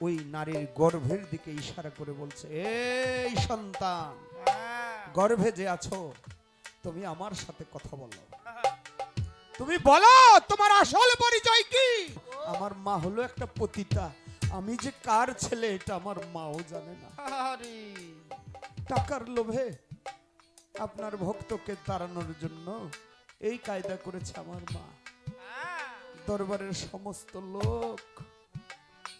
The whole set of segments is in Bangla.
ওই নারীর গর্ভের দিকে ইশারা করে বলছে এই সন্তান গর্ভে যে আছো তুমি আমার সাথে কথা বলো। তুমি বলো তোমার আসল পরিচয় কি? আমার মা হলো একটা পতিতা। আমি যে কার ছেলে এটা আমার মাও জানে না। টাকার লোভে আপনার ভক্তকে তাড়ানোর জন্য এই কায়দা করেছে আমার মা। দরবারের সমস্ত লোক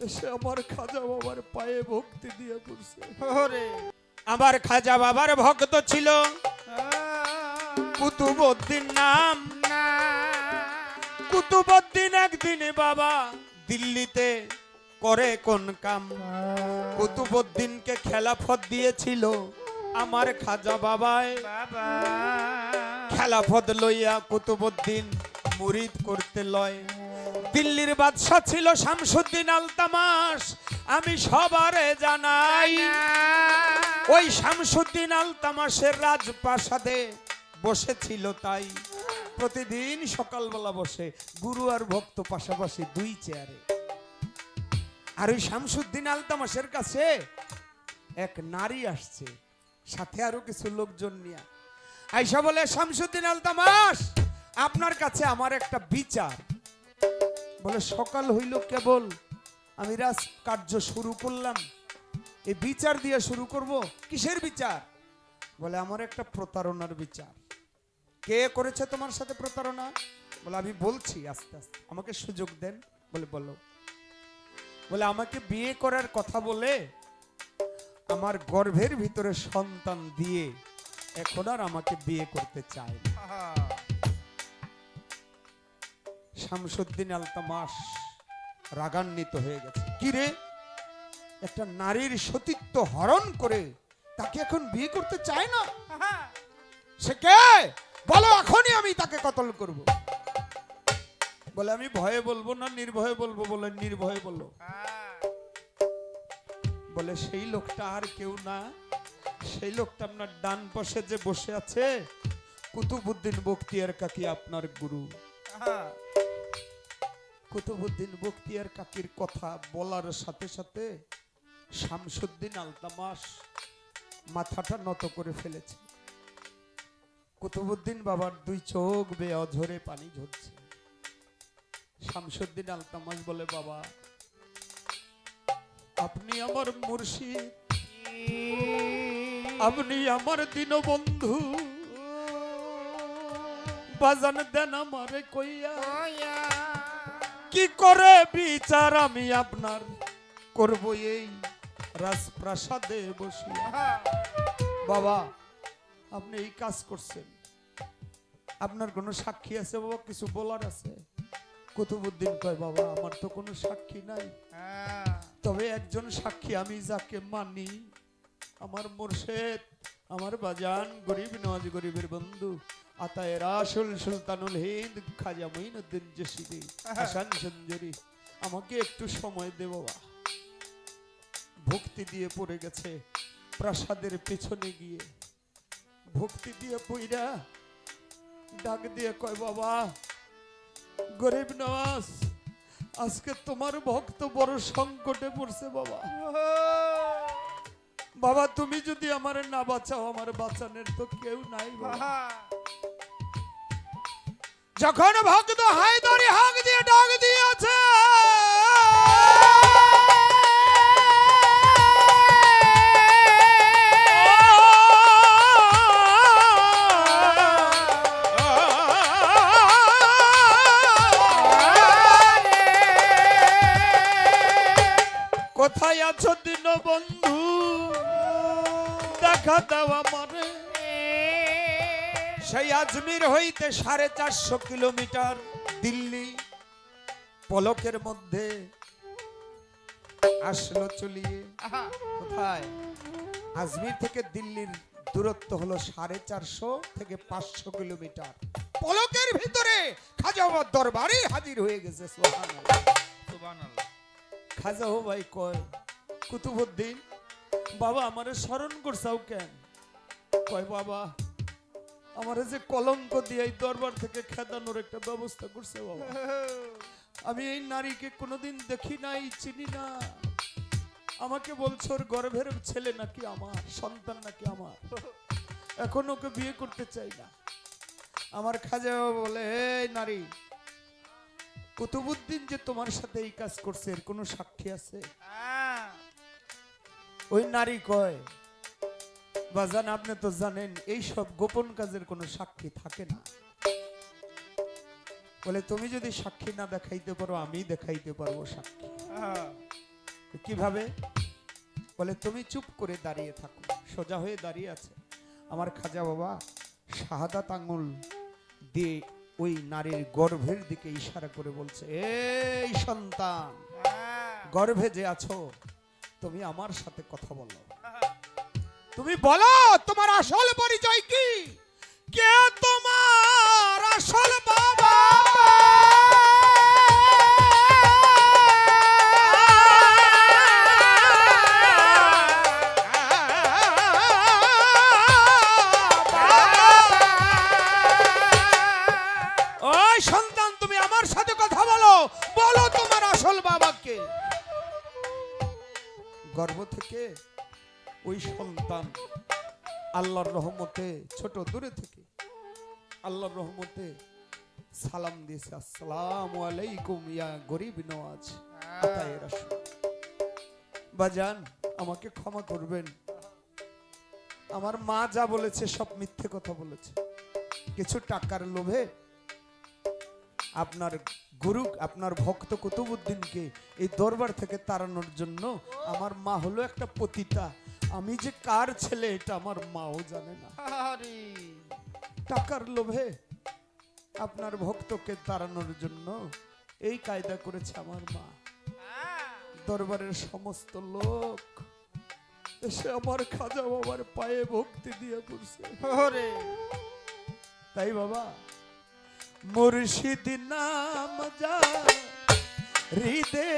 এসে আমার খাজা বাবার পায়ে ভক্তি দিয়ে পড়ছে ওরে আমার খাজা বাবার ভক্ত ছিল। কুতুবউদ্দিন নাম না। কুতুবউদ্দিন একদিন বাবা দিল্লিতে করে কোন কাম। কুতুবউদ্দিনকে খেলাফত দিয়েছিল আমার খাজা বাবায় বাবা। খেলাফত লইয়া কুতুবউদ্দিন মুরিদ করতে লয়। দিল্লির বাদশা ছিল শামসুদ্দিন আলতামাস। আমি সবারে জানাই, ওই শামসুদ্দিন আলতামাসের রাজপ্রাসাদে বসেছিল তাই। প্রতিদিন সকালবেলা বসে গুরু আর ভক্ত পাশাপাশি দুই চেয়ারে। আর ওই শামসুদ্দিন আলতামাসের কাছে এক নারী আসছে, সাথে আরও কিছু লোকজন নিয়ে। আইসা বলে, শামসুদ্দিন আলতামাস আপনার কাছে আমার একটা বিচার। বলে, সকাল হইল কেবল, আমি রাজ কার্য শুরু করলাম। এই বিচার দিয়ে শুরু করব? কিসের বিচার? বলে, আমার একটা প্রতারণার বিচার। কে করেছে তোমার সাথে প্রতারণা? বলে, আমি বলছি, আস্তে আস্তে, আমাকে সুযোগ দেন। বলে, বলো। বলে, আমাকে বিয়ে করার কথা বলে আমার গর্ভের ভিতরে সন্তান দিয়ে এখন আর আমাকে বিয়ে করতে চায় না। শামসুদ্দিন আলতামাস রাগান্বিত হয়ে গেছে। কি রে? একটা নারীর সতীত্ব হরণ করে তাকে এখন বিয়ে করতে চায় না? সে কে? বলো এখনই আমি তাকে কতল করব। বলে, আমি ভয়ে বলব না, নির্ভয়ে বলব বলে, নির্ভয়ে বলো বলে, সেই লোকটা আর কেউ না। সেই লোকটা আপনার ডান পাশে যে বসে আছে, কুতুবুদ্দিন বক্তিয়ার কাকি আপনার গুরু। কুতুবুদ্দিন বক্তিয়ার কাকির কথা বলার সাথে সাথে শামসুদ্দিন আলতামাস মাথাটা নত করে ফেলেছে। কুতুবুদ্দিন বাবার দুই চোখ বেয়ে অঝরে পানি ঝরছে। শামসুদ্দিন আলতামাস বলে, বাবা, আপনি আমার মুর্শিদ, আপনি আমার দীনবন্ধু। বাজান দেন আমারে কইয়া কি করে বিচার আমি আপনার? করব এই রাজপ্রাসাদে বসিয়া। বাবা আপনি এই কাজ করছেন। আপনার কোনো সাক্ষী আছে বাবা? কিছু বলার আছে? কুতুবুদ্দিন কয় বাবা আমার তো কোনো সাক্ষী নাই। তবে একজন সাক্ষী আমি যাকে মানি আমার মুর্শেদ আমার বাজান গরিব নওয়াজ গরিবের বন্ধু। আতায় রাসুল সুলতানুল হিন্দ খাজা মঈনুদ্দিন জসিদি হাসান সঞ্জরি আমাকে একটু সময় দে বাবা ভক্তি দিয়ে পড়ে গেছে প্রাসাদের পেছনে গিয়ে। ভক্তি দিয়ে পইরা ডাক দিয়ে কয় বাবা গরিব নওয়াজ আজকে তোমার ভক্ত বড় সংকটে পড়ছে বাবা। বাবা তুমি যদি আমার না বাঁচাও আমার বাঁচানোর তো কেউ নাই বাবা। যখন ভক্ত হায়দারি হাক দিয়ে ডাক দিয়েছে কোথায় আছো দিন বন্ধু দেখা সেই আজমির হইতে সাড়ে চারশো কিলোমিটার দিল্লি পলকের মধ্যে আসলো চলিয়ে। কোথায়? আজমির থেকে দিল্লির দূরত্ব হলো সাড়ে চারশো থেকে পাঁচশো কিলোমিটার। পলকের ভিতরে খাজা বাবার দরবারে হাজির হয়ে গেছে সুবহানাল্লাহ। খাজা ভাই কয় কুতুবুদ্দিন বাবা, আমারে স্মরণ করছাও কেন? কয়, বাবা, আমারে যে কলঙ্ক দিয়ে এই দরবার থেকে খেদানোর একটা ব্যবস্থা করছে, বাবা। আমি এই নারীকে কোনোদিন দেখি নাই, চিনি না। আমাকে বলছো, ওর গর্ভের ছেলে নাকি আমার, সন্তান নাকি আমার। এখন ওকে বিয়ে করতে চাই না। আমার খাজা বলে, এই নারী, কুতুবুদ্দিন যে তোমার সাথে এই কাজ করছে, এর কোনো সাক্ষী আছে। ওই নারী কয়, বাজান, আপনি তো জানেন এই সব গোপন কাজের কোনো সাক্ষী থাকে না বলে, তুমি যদি সাক্ষী না দেখাইতে পারো, আমি দেখাইতে পারব সাক্ষী। কীভাবে বলে, তুমি চুপ করে দাঁড়িয়ে থাকো, সোজা হয়ে দাঁড়িয়ে আছে আমার খাজা বাবা শাহাদাত আঙুল দিয়ে ওই নারীর গর্ভের দিকে ইশারা করে বলছে, এই সন্তান। গর্ভে যে আছো তুমি আমার সাথে কথা বলো। তুমি বলো তোমার আসল পরিচয় কি? কে তোমার আসল বাবা? গর্ভ থেকে ওই সন্তান আল্লাহর রহমতে, ছোট দূরে থেকে আল্লাহর রহমতে সালাম দিয়েছে, আসসালাম আলাইকুম ইয়া গরিব নওয়াজ বাজান, আমাকে ক্ষমা করবেন। আমার মা যা বলেছে সব মিথ্যে কথা বলেছে। কিছু টাকার লোভে আপনার গুরু আপনার ভক্ত কুতুবুদ্দিনকে এই দরবার থেকে তাড়ানোর জন্য আমার মা হলো একটা পতিতা। আমি যে কার ছেলে এটা আমার মাও জানে না। টাকার লোভে আপনার ভক্তকে তাড়ানোর জন্য এই কায়দা করেছে আমার মা। দরবারের সমস্ত লোক এসে আমার খাজা বাবার পায়ে ভক্তি দিয়ে পড়ছে তাই বাবা মুর্শিদ নাম যা হৃদে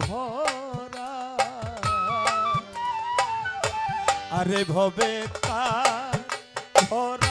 ভরা। আরে ভবে তা ভরা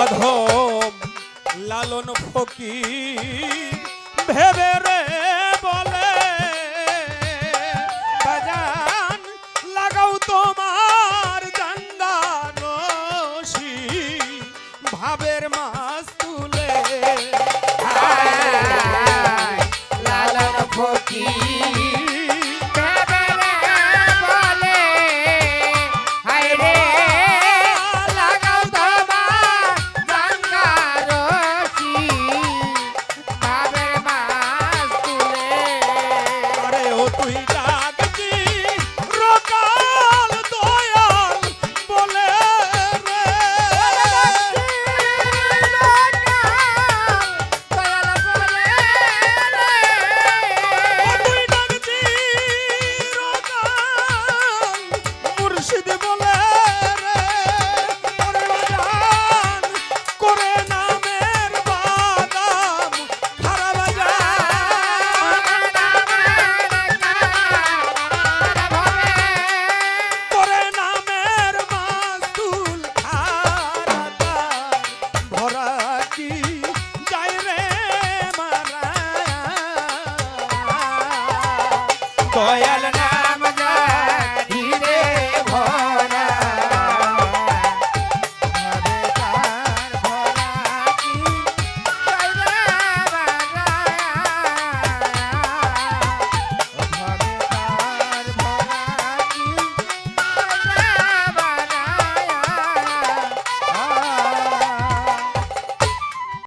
অধম লালন ফকির ভেবে রে দয়াল